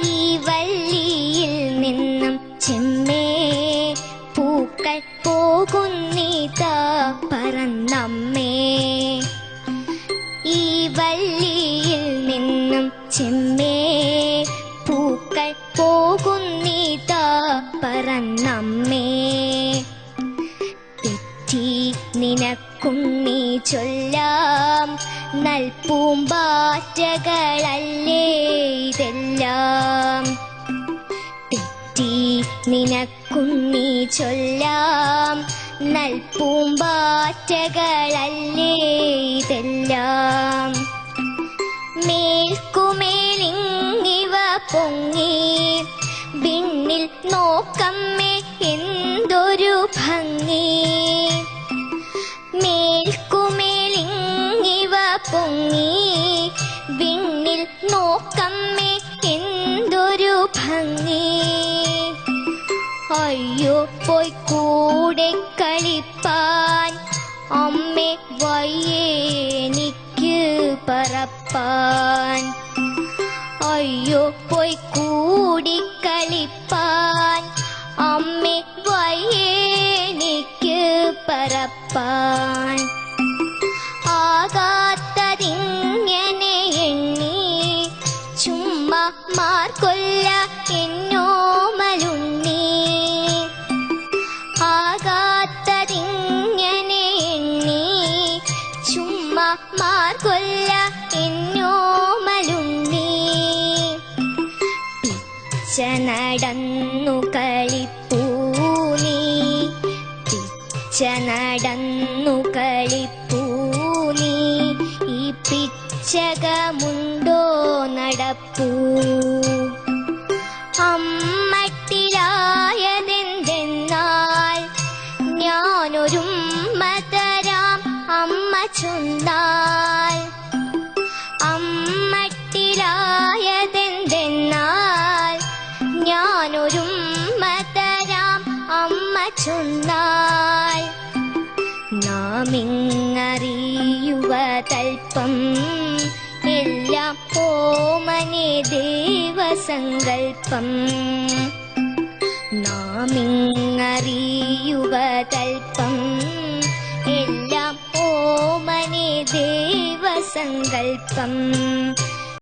ഈ വള്ളിയിൽ നിന്നും ചെമ്മേ പൂക്കൾ പോകുന്നിതാ പറന്നമ്മേ. ഈ വള്ളിയിൽ നിന്നും ചെമ്മേ പൂക്കൾ പോകുന്നിതാ പറന്നമ്മേ. തെറ്റി നീ ചൊല്ലാം നൽപൂമ്പാറ്റകളല്ലേ ഇതെല്ലാം? തെറ്റി നിനക്കുണ്ണി ചൊല്ലാം. നൽപൂമ്പാറ്റകളല്ലേ ഇതെല്ലാം? മേൽക്കുമേലിങ്ങിവ പൊങ്ങി. വിണ്ണിൽ നോക്കമ്മേ എന്തൊരു வந்தே ஐயோ போய் கூடை கழிப்பான் அம்மே வையே நிக்கு பரப்பான் ஐயோ போய் கூடி கழிப்பான் அம்மே வையே பரப்பான் മാർക്കൊല്ല എന്നോമലുണ്ണി. ആകാത്തതിങ്ങനെ എണ്ണി. ചുമ്മാ മാർക്കൊല്ല എന്നോമലുണ്ണി. പിച്ച നടന്നു കളിപ്പൂനി പിച്ച നടന്നു കളിപ്പൂനി ഈ പിച്ചകമുണ്ടോ നടപ്പൂ? അമ്മട്ടിലായതെന്തെന്നാൽ ഞാനൊരു മതരാം അമ്മ ചൊന്നാൽ. അമ്മട്ടിലായതെന്തെന്നാൽ ഞാനൊരു ചൊന്നാൽ. നാമിങ്ങറിയുവതൽപ്പം എല്ലാം ഓമനെ ദേവസങ്കൽപ്പം നാമിങ്ങറിയുവതൽപ്പം എല്ലാം ഓമനെ ദേവസങ്കൽപ്പം